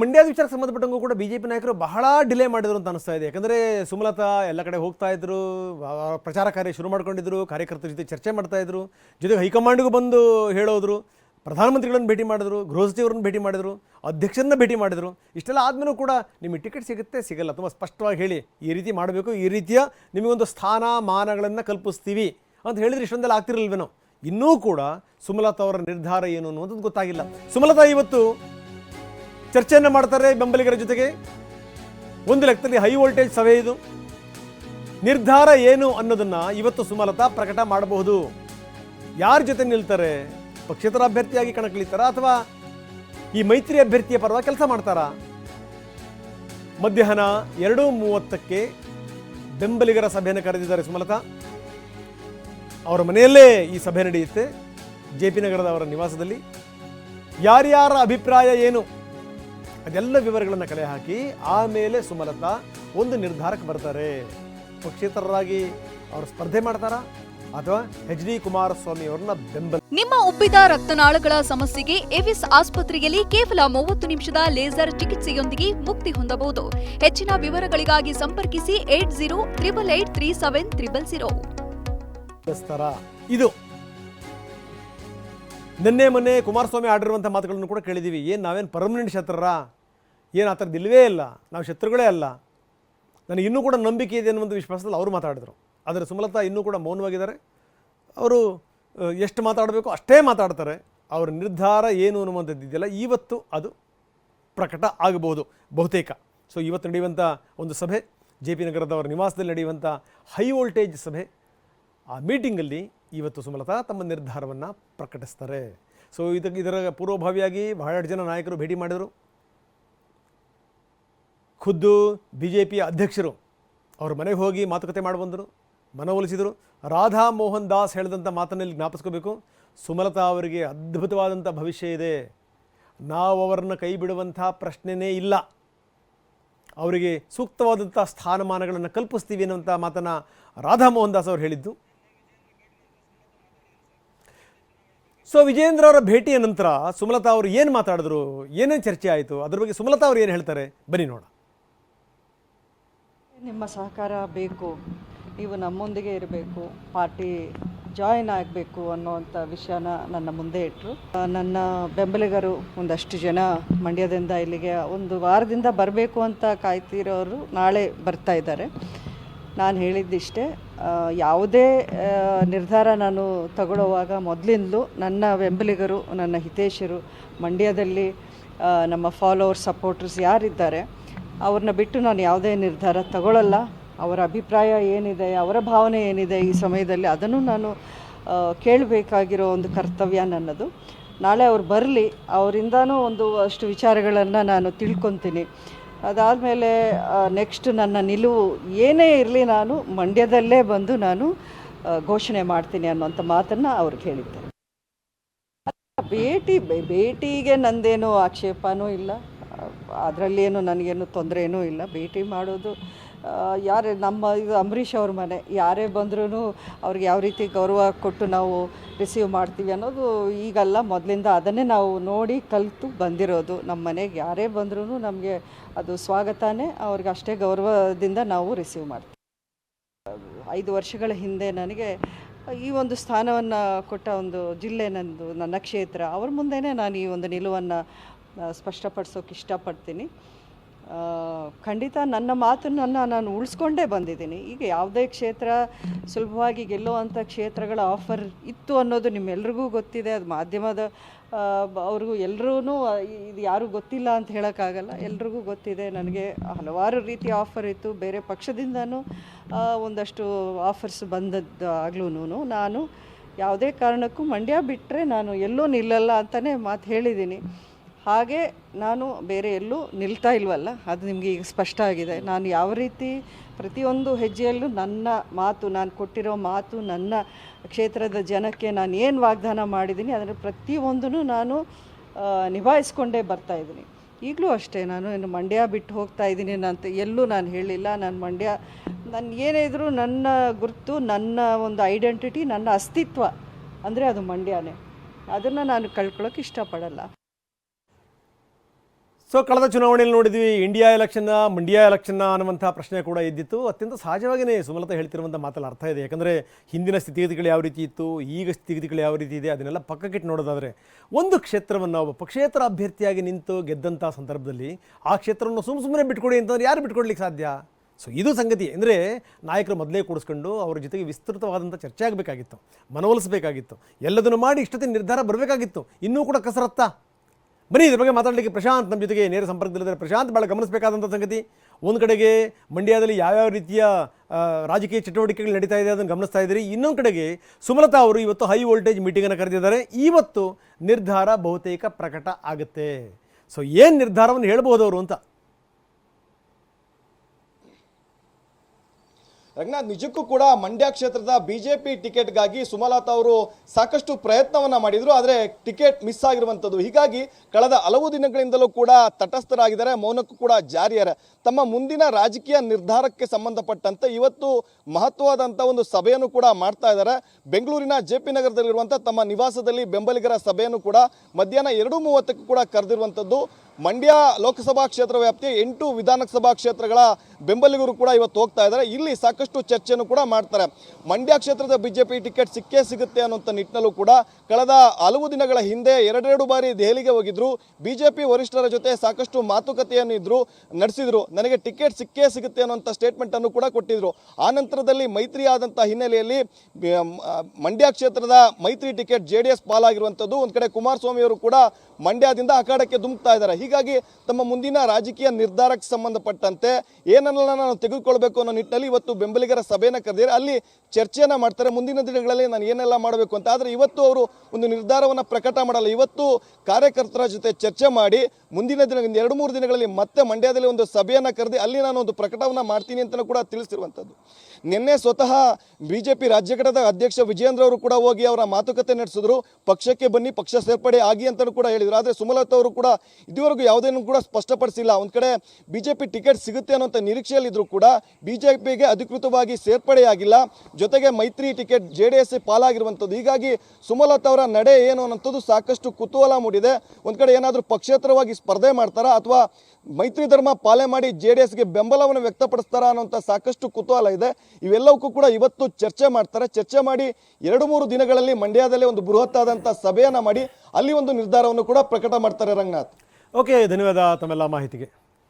ಮಂಡ್ಯದ ವಿಚಾರಕ್ಕೆ ಸಂಬಂಧಪಟ್ಟಂಗೂ ಕೂಡ ಬಿ ಜೆ ಪಿ ನಾಯಕರು ಬಹಳ ಡಿಲೇ ಮಾಡಿದ್ರು ಅಂತ ಅನಿಸ್ತಾ ಇದೆ. ಯಾಕಂದರೆ ಸುಮಲತಾ ಎಲ್ಲ ಕಡೆ ಹೋಗ್ತಾ ಇದ್ರು ಪ್ರಚಾರ ಕಾರ್ಯ ಶುರು ಮಾಡ್ಕೊಂಡಿದ್ರು, ಕಾರ್ಯಕರ್ತರ ಜೊತೆ ಚರ್ಚೆ ಮಾಡ್ತಾ ಇದ್ರು, ಜೊತೆಗೆ ಹೈಕಮಾಂಡ್ಗೂ ಬಂದು ಹೇಳೋದ್ರು, ಪ್ರಧಾನಮಂತ್ರಿಗಳನ್ನು ಭೇಟಿ ಮಾಡಿದ್ರು, ಗೃಹ ಸಚಿವರನ್ನು ಭೇಟಿ ಮಾಡಿದ್ರು, ಅಧ್ಯಕ್ಷರನ್ನ ಭೇಟಿ ಮಾಡಿದ್ರು. ಇಷ್ಟೆಲ್ಲ ಆದಮೇಲೂ ಕೂಡ ನಿಮಗೆ ಟಿಕೆಟ್ ಸಿಗುತ್ತೆ, ಸಿಗಲ್ಲ. ತುಂಬ ಸ್ಪಷ್ಟವಾಗಿ ಹೇಳಿ, ಈ ರೀತಿ ಮಾಡಬೇಕು, ಈ ರೀತಿಯ ನಿಮಗೊಂದು ಸ್ಥಾನ ಮಾನಗಳನ್ನು ಕಲ್ಪಿಸ್ತೀವಿ ಅಂತ ಹೇಳಿದ್ರೆ ಇಷ್ಟೊಂದೆಲ್ಲ ಆಗ್ತಿರಲ್ವೇನೋ ಇನ್ನೂ ಕೂಡ ಸುಮಲತಾ ಅವರ ನಿರ್ಧಾರ ಏನು ಅನ್ನೋದು ಗೊತ್ತಾಗಿಲ್ಲ. ಸುಮಲತಾ ಇವತ್ತು ಚರ್ಚೆಯನ್ನು ಮಾಡ್ತಾರೆ ಬೆಂಬಲಿಗರ ಜೊತೆಗೆ. ಒಂದು ಲೆಕ್ಕದಲ್ಲಿ ಹೈ ವೋಲ್ಟೇಜ್ ಸಭೆ ಇದು. ನಿರ್ಧಾರ ಏನು ಅನ್ನೋದನ್ನು ಇವತ್ತು ಸುಮಲತಾ ಪ್ರಕಟ ಮಾಡಬಹುದು. ಯಾರ ಜೊತೆ ನಿಲ್ತಾರೆ? ಪಕ್ಷೇತರ ಅಭ್ಯರ್ಥಿಯಾಗಿ ಕಣಕ್ಕಿಳಿತಾರಾ ಅಥವಾ ಈ ಮೈತ್ರಿ ಅಭ್ಯರ್ಥಿಯ ಪರವಾಗಿ ಕೆಲಸ ಮಾಡ್ತಾರಾ? ಮಧ್ಯಾಹ್ನ ಎರಡು ಮೂವತ್ತಕ್ಕೆ ಬೆಂಬಲಿಗರ ಸಭೆಯನ್ನು ಕರೆದಿದ್ದಾರೆ ಸುಮಲತಾ. ಅವರ ಮನೆಯಲ್ಲೇ ಈ ಸಭೆ ನಡೆಯುತ್ತೆ. ಜೆ ಪಿ ನಗರದ ಅವರ ನಿವಾಸದಲ್ಲಿ. ಯಾರ್ಯಾರ ಅಭಿಪ್ರಾಯ ಏನು? ಅದೆಲ್ಲ ವಿವರಗಳನ್ನು ಕಲೆ ಹಾಕಿ ಆಮೇಲೆ ಸುಮಲತಾ ಒಂದು ನಿರ್ಧಾರಕ್ಕೆ ಬರ್ತಾರೆ. ಪಕ್ಷೇತರರಾಗಿ ಅವರು ಸ್ಪರ್ಧೆ ಮಾಡ್ತಾರಾ? ಅಥವಾ ಎಚ್ ಡಿ ಕುಮಾರಸ್ವಾಮಿ ಅವ್ರನ್ನ ಬೆಂಬಲ ನಿಮ್ಮ ಉಬ್ಬಿದ ರಕ್ತನಾಳಗಳ ಸಮಸ್ಯೆಗೆ ಎವಿಸ್ ಆಸ್ಪತ್ರೆಯಲ್ಲಿ ಕೇವಲ ಮೂವತ್ತು ನಿಮಿಷದ ಲೇಸರ್ ಚಿಕಿತ್ಸೆಯೊಂದಿಗೆ ಮುಕ್ತಿ ಹೊಂದಬಹುದು. ಹೆಚ್ಚಿನ ವಿವರಗಳಿಗಾಗಿ ಸಂಪರ್ಕಿಸಿ eight zero triple eight three seven triple zero. ಇದು ನಿನ್ನೆ ಮೊನ್ನೆ ಕುಮಾರಸ್ವಾಮಿ ಆಡಿರುವಂಥ ಮಾತುಗಳನ್ನು ಕೂಡ ಕೇಳಿದ್ದೀವಿ. ಏನು ನಾವೇನು ಪರ್ಮನೆಂಟ್ ಶತ್ರುರ? ಏನು ಆ ಥರದ್ದು ಇಲ್ಲವೇ ಇಲ್ಲ. ನಾವು ಶತ್ರುಗಳೇ ಅಲ್ಲ. ನನಗೆ ಇನ್ನೂ ಕೂಡ ನಂಬಿಕೆ ಇದೆ ಅನ್ನುವಂಥ ವಿಶ್ವಾಸದಲ್ಲಿ ಅವರು ಮಾತಾಡಿದರು. ಆದರೆ ಸುಮಲತಾ ಇನ್ನೂ ಕೂಡ ಮೌನವಾಗಿದ್ದಾರೆ. ಅವರು ಎಷ್ಟು ಮಾತಾಡಬೇಕು ಅಷ್ಟೇ ಮಾತಾಡ್ತಾರೆ. ಅವರ ನಿರ್ಧಾರ ಏನು ಅನ್ನುವಂಥದ್ದು ಇದೆಯಲ್ಲ, ಇವತ್ತು ಅದು ಪ್ರಕಟ ಆಗಬಹುದು ಬಹುತೇಕ. ಸೊ ಇವತ್ತು ನಡೆಯುವಂಥ ಒಂದು ಸಭೆ, ಜೆ ಪಿ ನಗರದವರ ನಿವಾಸದಲ್ಲಿ ನಡೆಯುವಂಥ ಹೈ ವೋಲ್ಟೇಜ್ ಸಭೆ, ಆ ಮೀಟಿಂಗಲ್ಲಿ ಇವತ್ತು ಸುಮಲತಾ ತಮ್ಮ ನಿರ್ಧಾರವನ್ನು ಪ್ರಕಟಿಸ್ತಾರೆ. ಸೊ ಇದಕ್ಕೆ ಇದರ ಪೂರ್ವಭಾವಿಯಾಗಿ ಬಹಳಷ್ಟು ಜನ ನಾಯಕರು ಭೇಟಿ ಮಾಡಿದರು. ಖುದ್ದು ಬಿ ಜೆ ಪಿಯ ಅಧ್ಯಕ್ಷರು ಅವ್ರ ಮನೆಗೆ ಹೋಗಿ ಮಾತುಕತೆ ಮಾಡಿ ಬಂದರು ಮನವೊಲಿಸಿದರು ರಾಧಾ ಮೋಹನ್ ದಾಸ್ ಹೇಳಿದಂಥ ಮಾತನ್ನಲ್ಲಿ ಜ್ಞಾಪಿಸ್ಕೋಬೇಕು. ಸುಮಲತಾ ಅವರಿಗೆ ಅದ್ಭುತವಾದಂಥ ಭವಿಷ್ಯ ಇದೆ. ನಾವು ಅವರನ್ನು ಕೈ ಬಿಡುವಂಥ ಪ್ರಶ್ನೆನೇ ಇಲ್ಲ. ಅವರಿಗೆ ಸೂಕ್ತವಾದಂಥ ಸ್ಥಾನಮಾನಗಳನ್ನು ಕಲ್ಪಿಸ್ತೀವಿ ಅನ್ನುವಂಥ ಮಾತನ್ನು ರಾಧಾ ಮೋಹನ್ ದಾಸ್ ಅವರು ಹೇಳಿದ್ದು. ಸೊ ವಿಜೇಂದ್ರ ಅವರ ಭೇಟಿಯ ನಂತರ ಸುಮಲತಾ ಅವರು ಏನು ಮಾತಾಡಿದ್ರು? ಏನೇನು ಚರ್ಚೆ ಆಯಿತು? ಅದ್ರ ಬಗ್ಗೆ ಸುಮಲತಾ ಅವರು ಏನು ಹೇಳ್ತಾರೆ? ಬನ್ನಿ ನೋಡ ನಿಮ್ಮ ಸಹಕಾರ ಬೇಕು, ನೀವು ನಮ್ಮೊಂದಿಗೆ ಇರಬೇಕು, ಪಾರ್ಟಿ ಜಾಯಿನ್ ಆಗಬೇಕು ಅನ್ನೋವಂಥ ವಿಷಯನ ನನ್ನ ಮುಂದೆ ಇಟ್ಟರು ನನ್ನ ಬೆಂಬಲಿಗರು ಒಂದಷ್ಟು ಜನ ಮಂಡ್ಯದಿಂದ ಇಲ್ಲಿಗೆ ಒಂದು ವಾರದಿಂದ ಬರಬೇಕು ಅಂತ ಕಾಯ್ತಿರೋರು ನಾಳೆ ಬರ್ತಾ ಇದ್ದಾರೆ. ನಾನು ಹೇಳಿದ್ದಿಷ್ಟೇ ಯಾವುದೇ ನಿರ್ಧಾರ ನಾನು ತಗೊಳ್ಳುವಾಗ ಮೊದಲಿಂದಲೂ ನನ್ನ ಬೆಂಬಲಿಗರು, ನನ್ನ ಹಿತೇಶರು ಮಂಡ್ಯದಲ್ಲಿ ನಮ್ಮ ಫಾಲೋವರ್ಸ್ ಸಪೋರ್ಟರ್ಸ್ ಯಾರಿದ್ದಾರೆ, ಅವ್ರನ್ನ ಬಿಟ್ಟು ನಾನು ಯಾವುದೇ ನಿರ್ಧಾರ ತಗೊಳ್ಳಲ್ಲ ಅವರ ಅಭಿಪ್ರಾಯ ಏನಿದೆ, ಅವರ ಭಾವನೆ ಏನಿದೆ ಈ ಸಮಯದಲ್ಲಿ ಅದನ್ನು ನಾನು ಕೇಳಬೇಕಾಗಿರೋ ಒಂದು ಕರ್ತವ್ಯ ನನ್ನದು. ನಾಳೆ ಅವ್ರು ಬರಲಿ, ಅವರಿಂದನೂ ಒಂದು ಅಷ್ಟು ವಿಚಾರಗಳನ್ನು ನಾನು ತಿಳ್ಕೊತೀನಿ. ಅದಾದಮೇಲೆ ನೆಕ್ಸ್ಟ್ ನನ್ನ ನಿಲುವು ಏನೇ ಇರಲಿ ನಾನು ಮಂಡ್ಯದಲ್ಲೇ ಬಂದು ನಾನು ಘೋಷಣೆ ಮಾಡ್ತೀನಿ ಅನ್ನೋಂಥ ಮಾತನ್ನು ಅವ್ರಿಗೆ ಹೇಳಿದ್ದೆ ಭೇಟಿ ಭೇಟಿಗೆ ನಂದೇನು ಆಕ್ಷೇಪನೂ ಇಲ್ಲ. ಅದರಲ್ಲೇನು ನನಗೇನು ತೊಂದರೆನೂ ಇಲ್ಲ. ಭೇಟಿ ಮಾಡೋದು ಯಾರೇ ನಮ್ಮ ಇದು ಅಂಬರೀಷ್ ಅವ್ರ ಮನೆ, ಯಾರೇ ಬಂದ್ರೂ ಅವ್ರಿಗೆ ಯಾವ ರೀತಿ ಗೌರವ ಕೊಟ್ಟು ನಾವು ರಿಸೀವ್ ಮಾಡ್ತೀವಿ ಅನ್ನೋದು ಈಗಲ್ಲ. ಮೊದಲಿಂದ ಅದನ್ನೇ ನಾವು ನೋಡಿ ಕಲಿತು ಬಂದಿರೋದು. ನಮ್ಮ ಮನೆಗೆ ಯಾರೇ ಬಂದ್ರೂ ನಮಗೆ ಅದು ಸ್ವಾಗತನೇ ಅವ್ರಿಗೆ ಅಷ್ಟೇ ಗೌರವದಿಂದ ನಾವು ರಿಸೀವ್ ಮಾಡ್ತೀವಿ. ಐದು ವರ್ಷಗಳ ಹಿಂದೆ ನನಗೆ ಈ ಒಂದು ಸ್ಥಾನವನ್ನು ಕೊಟ್ಟ ಒಂದು ಜಿಲ್ಲೆ ನಂದು, ನನ್ನ ಕ್ಷೇತ್ರ. ಅವ್ರ ಮುಂದೆನೇ ನಾನು ಈ ಒಂದು ನಿಲುವನ್ನು ಸ್ಪಷ್ಟಪಡಿಸೋಕೆ ಇಷ್ಟಪಡ್ತೀನಿ. ಖಂಡಿತ ನನ್ನ ಮಾತನ್ನು ನಾನು ಉಳಿಸ್ಕೊಂಡೇ ಬಂದಿದ್ದೀನಿ. ಈಗ ಯಾವುದೇ ಕ್ಷೇತ್ರ ಸುಲಭವಾಗಿ ಗೆಲ್ಲುವಂಥ ಕ್ಷೇತ್ರಗಳ ಆಫರ್ ಇತ್ತು ಅನ್ನೋದು ನಿಮ್ಮೆಲ್ರಿಗೂ ಗೊತ್ತಿದೆ. ಅದು ಮಾಧ್ಯಮದ ಅವ್ರಿಗೂ ಎಲ್ಲರೂ ಇದು ಯಾರೂ ಗೊತ್ತಿಲ್ಲ ಅಂತ ಹೇಳೋಕ್ಕಾಗಲ್ಲ. ಎಲ್ರಿಗೂ ಗೊತ್ತಿದೆ. ನನಗೆ ಹಲವಾರು ರೀತಿಯ ಆಫರ್ ಇತ್ತು. ಬೇರೆ ಪಕ್ಷದಿಂದನೂ ಒಂದಷ್ಟು ಆಫರ್ಸ್ ಬಂದದ್ದು ಆಗ್ಲೂ ನಾನು ಯಾವುದೇ ಕಾರಣಕ್ಕೂ ಮಂಡ್ಯ ಬಿಟ್ಟರೆ ನಾನು ಎಲ್ಲೂ ನಿಲ್ಲಲ್ಲ ಅಂತಲೇ ಮಾತು ಹೇಳಿದ್ದೀನಿ. ಹಾಗೆ ನಾನು ಬೇರೆ ಎಲ್ಲೂ ನಿಲ್ತಾ ಇಲ್ವಲ್ಲ? ಅದು ನಿಮಗೆ ಈಗ ಸ್ಪಷ್ಟ ಆಗಿದೆ. ನಾನು ಯಾವ ರೀತಿ ಪ್ರತಿಯೊಂದು ಹೆಜ್ಜೆಯಲ್ಲೂ ನನ್ನ ಮಾತು, ನಾನು ಕೊಟ್ಟಿರೋ ಮಾತು, ನನ್ನ ಕ್ಷೇತ್ರದ ಜನಕ್ಕೆ ನಾನು ಏನು ವಾಗ್ದಾನ ಮಾಡಿದ್ದೀನಿ, ಅದನ್ನು ಪ್ರತಿಯೊಂದನ್ನು ನಾನು ನಿಭಾಯಿಸ್ಕೊಂಡೇ ಬರ್ತಾ ಇದ್ದೀನಿ. ಈಗಲೂ ಅಷ್ಟೇ, ನಾನು ಇನ್ನು ಮಂಡ್ಯ ಬಿಟ್ಟು ಹೋಗ್ತಾ ಇದ್ದೀನಿ ಅಂತ ಎಲ್ಲೂ ನಾನು ಹೇಳಿಲ್ಲ ನಾನು ಮಂಡ್ಯ, ನಾನು ಏನೇ ಇದ್ದರೂ ನನ್ನ ಗುರುತು, ನನ್ನ ಒಂದು ಐಡೆಂಟಿಟಿ, ನನ್ನ ಅಸ್ತಿತ್ವ, ಅಂದರೆ ಅದು ಮಂಡ್ಯನೇ. ಅದನ್ನು ನಾನು ಕಳ್ಕೊಳ್ಳೋಕೆ ಇಷ್ಟಪಡಲ್ಲ. ಸೊ ಕಳೆದ ಚುನಾವಣೆಯಲ್ಲಿ ನೋಡಿದ್ವಿ ಇಂಡಿಯಾ ಎಲೆಕ್ಷನ್ನ ಮಂಡ್ಯ ಎಲೆಕ್ಷನ್ನ ಅನ್ನುವಂಥ ಪ್ರಶ್ನೆ ಕೂಡ ಇದ್ದಿತ್ತು ಅತ್ಯಂತ ಸಹಜವಾಗಿಯೇ ಸುಮಲತಾ ಹೇಳ್ತಿರುವಂಥ ಮಾತಲ್ಲಿ ಅರ್ಥ ಇದೆ. ಯಾಕಂದರೆ ಹಿಂದಿನ ಸ್ಥಿತಿಗತಿಗಳು ಯಾವ ರೀತಿ ಇತ್ತು, ಈಗ ಸ್ಥಿತಿಗತಿಗಳು ಯಾವ ರೀತಿ ಇದೆ, ಅದನ್ನೆಲ್ಲ ಪಕ್ಕಕ್ಕಿಟ್ಟು ನೋಡೋದಾದರೆ, ಒಂದು ಕ್ಷೇತ್ರವನ್ನು ಒಬ್ಬ ಪಕ್ಷೇತರ ಅಭ್ಯರ್ಥಿಯಾಗಿ ನಿಂತು ಗೆದ್ದಂಥ ಸಂದರ್ಭದಲ್ಲಿ ಆ ಕ್ಷೇತ್ರವನ್ನು ಸುಮ್ಮ ಸುಮ್ಮನೆ ಬಿಟ್ಕೊಡಿ ಅಂತಂದ್ರೆ ಯಾರು ಬಿಟ್ಕೊಡ್ಲಿಕ್ಕೆ ಸಾಧ್ಯ? ಸೊ ಇದು ಸಂಗತಿ. ಅಂದರೆ ನಾಯಕರು ಮೊದಲೇ ಕೂಡಿಸ್ಕೊಂಡು ಅವರ ಜೊತೆಗೆ ವಿಸ್ತೃತವಾದಂಥ ಚರ್ಚೆ ಆಗಬೇಕಾಗಿತ್ತು, ಮನವೊಲಿಸಬೇಕಾಗಿತ್ತು. ಎಲ್ಲದನ್ನು ಮಾಡಿ ಇಷ್ಟೊತ್ತಿನ ನಿರ್ಧಾರ ಬರಬೇಕಾಗಿತ್ತು. ಇನ್ನೂ ಕೂಡ ಕಸರತ್ತಾ. ಬನ್ನಿ ಇದ್ರ ಬಗ್ಗೆ ಮಾತಾಡಲಿಕ್ಕೆ ಪ್ರಶಾಂತ್ ನಮ್ಮ ಜೊತೆಗೆ ನೇರ ಸಂಪರ್ಕದಲ್ಲಿದ್ದಾರೆ. ಪ್ರಶಾಂತ್ ಭಾಳ ಗಮನಿಸಬೇಕಾದಂಥ ಸಂಗತಿ. ಒಂದು ಕಡೆಗೆ ಮಂಡ್ಯದಲ್ಲಿ ಯಾವ್ಯಾವ ರೀತಿಯ ರಾಜಕೀಯ ಚಟುವಟಿಕೆಗಳು ನಡೀತಾ ಇದೆ ಅದನ್ನು ಗಮನಿಸ್ತಾ ಇದ್ದೀರಿ. ಇನ್ನೊಂದು ಕಡೆಗೆ ಸುಮಲತಾ ಅವರು ಇವತ್ತು ಹೈ ವೋಲ್ಟೇಜ್ ಮೀಟಿಂಗನ್ನು ಕರೆದಿದ್ದಾರೆ. ಇವತ್ತು ನಿರ್ಧಾರ ಬಹುತೇಕ ಪ್ರಕಟ ಆಗುತ್ತೆ. ಸೊ ಏನು ನಿರ್ಧಾರವನ್ನು ಹೇಳ್ಬೋದು ಅವರು ಅಂತ ರಂಗನಾಥ್, ನಿಜಕ್ಕೂ ಕೂಡ ಮಂಡ್ಯ ಕ್ಷೇತ್ರದ ಬಿಜೆಪಿ ಟಿಕೆಟ್ಗಾಗಿ ಸುಮಲತಾ ಅವರು ಸಾಕಷ್ಟು ಪ್ರಯತ್ನವನ್ನ ಮಾಡಿದ್ರು, ಆದರೆ ಟಿಕೆಟ್ ಮಿಸ್ ಆಗಿರುವಂಥದ್ದು ಹೀಗಾಗಿ ಕಳೆದ ಹಲವು ದಿನಗಳಿಂದಲೂ ಕೂಡ ತಟಸ್ಥರಾಗಿದ್ದಾರೆ, ಮೌನಕ್ಕೂ ಕೂಡ ಜಾರಿಯರ. ತಮ್ಮ ಮುಂದಿನ ರಾಜಕೀಯ ನಿರ್ಧಾರಕ್ಕೆ ಸಂಬಂಧಪಟ್ಟಂತೆ ಇವತ್ತು ಮಹತ್ವವಾದಂಥ ಒಂದು ಸಭೆಯನ್ನು ಕೂಡ ಮಾಡ್ತಾ ಇದ್ದಾರೆ. ಬೆಂಗಳೂರಿನ ಜೆ ಪಿ ನಗರದಲ್ಲಿರುವಂಥ ತಮ್ಮ ನಿವಾಸದಲ್ಲಿ ಬೆಂಬಲಿಗರ ಸಭೆಯನ್ನು ಕೂಡ ಮಧ್ಯಾಹ್ನ ಎರಡು ಮೂವತ್ತಕ್ಕೂ ಕೂಡ ಕರೆದಿರುವಂಥದ್ದು ಮಂಡ್ಯ ಲೋಕಸಭಾ ಕ್ಷೇತ್ರ ವ್ಯಾಪ್ತಿಯ ಎಂಟು ವಿಧಾನಸಭಾ ಕ್ಷೇತ್ರಗಳ ಬೆಂಬಲಿಗರು ಕೂಡ ಇವತ್ತು ಹೋಗ್ತಾ ಇದ್ದಾರೆ. ಇಲ್ಲಿ ಸಾಕಷ್ಟು ಚರ್ಚೆಯನ್ನು ಕೂಡ ಮಾಡ್ತಾರೆ. ಮಂಡ್ಯ ಕ್ಷೇತ್ರದ ಬಿಜೆಪಿ ಟಿಕೆಟ್ ಸಿಕ್ಕೇ ಸಿಗುತ್ತೆ ಅನ್ನುವಂಥ ನಿಟ್ಟಿನಲ್ಲೂ ಕೂಡ ಕಳೆದ ಹಲವು ದಿನಗಳ ಹಿಂದೆ ಎರಡೆರಡು ಬಾರಿ ದೆಹಲಿಗೆ ಹೋಗಿದ್ರು. ಬಿಜೆಪಿ ವರಿಷ್ಠರ ಜೊತೆ ಸಾಕಷ್ಟು ಮಾತುಕತೆಯನ್ನು ಇದ್ರು, ನಡೆಸಿದ್ರು. ನನಗೆ ಟಿಕೆಟ್ ಸಿಕ್ಕೇ ಸಿಗುತ್ತೆ ಅನ್ನುವಂಥ ಸ್ಟೇಟ್ಮೆಂಟ್ ಅನ್ನು ಕೂಡ ಕೊಟ್ಟಿದ್ರು. ಆ ನಂತರದಲ್ಲಿ ಮೈತ್ರಿ ಆದಂಥ ಹಿನ್ನೆಲೆಯಲ್ಲಿ ಮಂಡ್ಯ ಕ್ಷೇತ್ರದ ಮೈತ್ರಿ ಟಿಕೆಟ್ ಜೆ ಡಿ ಎಸ್ ಪಾಲಾಗಿರುವಂಥದ್ದು. ಒಂದು ಕಡೆ ಕುಮಾರಸ್ವಾಮಿ ಅವರು ಕೂಡ ಮಂಡ್ಯದಿಂದ ಅಖಾಡಕ್ಕೆ ಧುಮುಕ್ತಾ ಇದ್ದಾರೆ. ಹೀಗಾಗಿ ತಮ್ಮ ಮುಂದಿನ ರಾಜಕೀಯ ನಿರ್ಧಾರಕ್ಕೆ ಸಂಬಂಧಪಟ್ಟಂತೆ ಏನನ್ನೆಲ್ಲ ನಾನು ತೆಗೆದುಕೊಳ್ಬೇಕು ಅನ್ನೋ ನಿಟ್ಟಿನಲ್ಲಿ ಇವತ್ತು ಬೆಂಬಲಿಗರ ಸಭೆಯನ್ನು ಕರೆದಿದ್ದಾರೆ. ಅಲ್ಲಿ ಚರ್ಚೆಯನ್ನು ಮಾಡ್ತಾರೆ. ಮುಂದಿನ ದಿನಗಳಲ್ಲಿ ನಾನು ಏನೆಲ್ಲ ಮಾಡಬೇಕು ಅಂತ. ಆದರೆ ಇವತ್ತು ಅವರು ಒಂದು ನಿರ್ಧಾರವನ್ನು ಪ್ರಕಟ ಮಾಡಲ್ಲ. ಇವತ್ತು ಕಾರ್ಯಕರ್ತರ ಜೊತೆ ಚರ್ಚೆ ಮಾಡಿ ಮುಂದಿನ ದಿನ ಎರಡು ಮೂರು ದಿನಗಳಲ್ಲಿ ಮತ್ತೆ ಮಂಡ್ಯದಲ್ಲಿ ಒಂದು ಸಭೆಯನ್ನು ಕರೆದಿ ಅಲ್ಲಿ ನಾನು ಒಂದು ಪ್ರಕಟವನ್ನು ಮಾಡ್ತೀನಿ ಅಂತಲೂ ಕೂಡ ತಿಳಿಸಿರುವಂಥದ್ದು ನಿನ್ನೆ ಸ್ವತಃ ಬಿಜೆಪಿ ರಾಜ್ಯ ಘಟಕದ ಅಧ್ಯಕ್ಷ ವಿಜೇಂದ್ರ ಅವರು ಕೂಡ ಹೋಗಿ ಅವರ ಮಾತುಕತೆ ನಡೆಸಿದ್ರು. ಪಕ್ಷಕ್ಕೆ ಬನ್ನಿ, ಪಕ್ಷ ಸೇರ್ಪಡೆ ಆಗಿ ಅಂತಲೂ ಕೂಡ ಹೇಳಿದರು. ಆದರೆ ಸುಮಲತಾ ಅವರು ಕೂಡ ಇದುವರೆಗೂ ಯಾವುದೇನು ಕೂಡ ಸ್ಪಷ್ಟಪಡಿಸಿಲ್ಲ. ಒಂದು ಕಡೆ ಬಿಜೆಪಿ ಟಿಕೆಟ್ ಸಿಗುತ್ತೆ ಅನ್ನೋಂಥ ನಿರೀಕ್ಷೆಯಲ್ಲಿದ್ದರೂ ಕೂಡ ಬಿಜೆಪಿಗೆ ಅಧಿಕೃತವಾಗಿ ಸೇರ್ಪಡೆಯಾಗಿಲ್ಲ. ಜೊತೆಗೆ ಮೈತ್ರಿ ಟಿಕೆಟ್ ಜೆ ಡಿ ಎಸ್ ಪಾಲಾಗಿರುವಂಥದ್ದು. ಹೀಗಾಗಿ ಸುಮಲತಾ ಅವರ ನಡೆ ಏನು ಅನ್ನೋಂಥದ್ದು ಸಾಕಷ್ಟು ಕುತೂಹಲ ಮೂಡಿದೆ. ಒಂದು ಕಡೆ ಏನಾದರೂ ಪಕ್ಷೇತರವಾಗಿ ಸ್ಪರ್ಧೆ ಮಾಡ್ತಾರಾ ಅಥವಾ ಮೈತ್ರಿ ಧರ್ಮ ಪಾಲೆ ಮಾಡಿ ಜೆ ಡಿ ಎಸ್ಗೆ ಬೆಂಬಲವನ್ನು ವ್ಯಕ್ತಪಡಿಸ್ತಾರಾ ಅನ್ನೋಂಥ ಸಾಕಷ್ಟು ಕುತೂಹಲ ಇದೆ. ಇವೆಲ್ಲವಕ್ಕೂ ಕೂಡ ಇವತ್ತು ಚರ್ಚೆ ಮಾಡ್ತಾರೆ. ಚರ್ಚೆ ಮಾಡಿ ಎರಡು ಮೂರು ದಿನಗಳಲ್ಲಿ ಮಂಡ್ಯದಲ್ಲಿ ಒಂದು ಬೃಹತ್ ಸಭೆಯನ್ನು ಮಾಡಿ ಅಲ್ಲಿ ಒಂದು ನಿರ್ಧಾರವನ್ನು ಕೂಡ ಪ್ರಕಟ ಮಾಡ್ತಾರೆ ರಂಗನಾಥ್. ಓಕೆ ಧನ್ಯವಾದ ತಮ್ಮೆಲ್ಲ ಮಾಹಿತಿಗೆ.